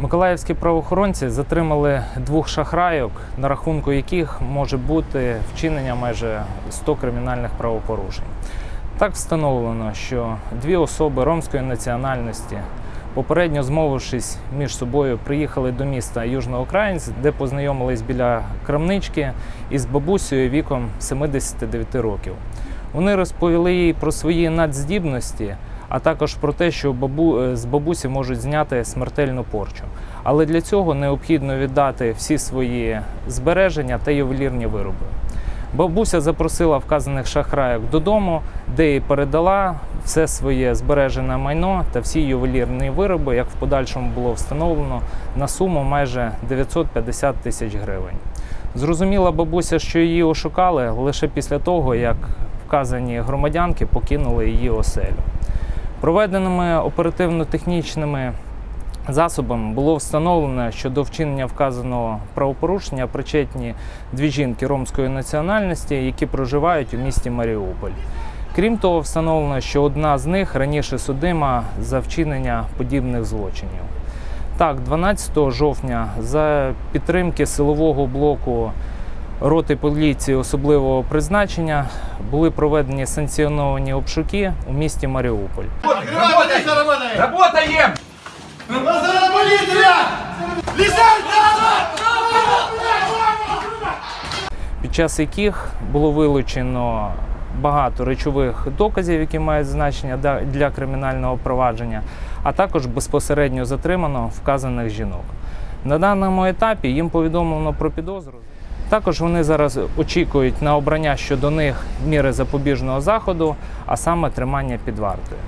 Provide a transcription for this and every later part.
Миколаївські правоохоронці затримали двох шахрайок, на рахунку яких може бути вчинення майже 100 кримінальних правопорушень. Так встановлено, що дві особи ромської національності, попередньо змовившись між собою, приїхали до міста Южноукраїнськ, де познайомились біля крамнички із бабусею віком 79 років. Вони розповіли їй про свої надздібності, а також про те, що бабу, е, з бабусі можуть зняти смертельну порчу. Але для цього необхідно віддати всі свої збереження та ювелірні вироби. Бабуся запросила вказаних шахраїк додому, де і передала все своє збережене майно та всі ювелірні вироби, як в подальшому було встановлено, на суму майже 950 тисяч гривень. Зрозуміла бабуся, що її ошукали лише після того, як вказані громадянки покинули її оселю. Проведеними оперативно-технічними засобами було встановлено, що до вчинення вказаного правопорушення причетні дві жінки ромської національності, які проживають у місті Маріуполь. Крім того, встановлено, що одна з них раніше судима за вчинення подібних злочинів. Так, 12 жовтня за підтримки силового блоку роти поліції особливого призначення були проведені санкціоновані обшуки у місті Маріуполь. Назад! під час яких було вилучено багато речових доказів, які мають значення для кримінального провадження, а також безпосередньо затримано вказаних жінок. На даному етапі їм повідомлено про підозру. Також вони зараз очікують на обрання щодо них міри запобіжного заходу, а саме тримання під вартою.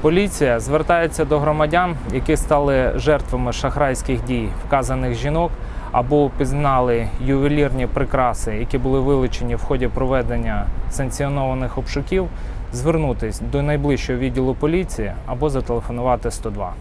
Поліція звертається до громадян, які стали жертвами шахрайських дій вказаних жінок або впізнали ювелірні прикраси, які були вилучені в ході проведення санкціонованих обшуків, звернутись до найближчого відділу поліції або зателефонувати 102.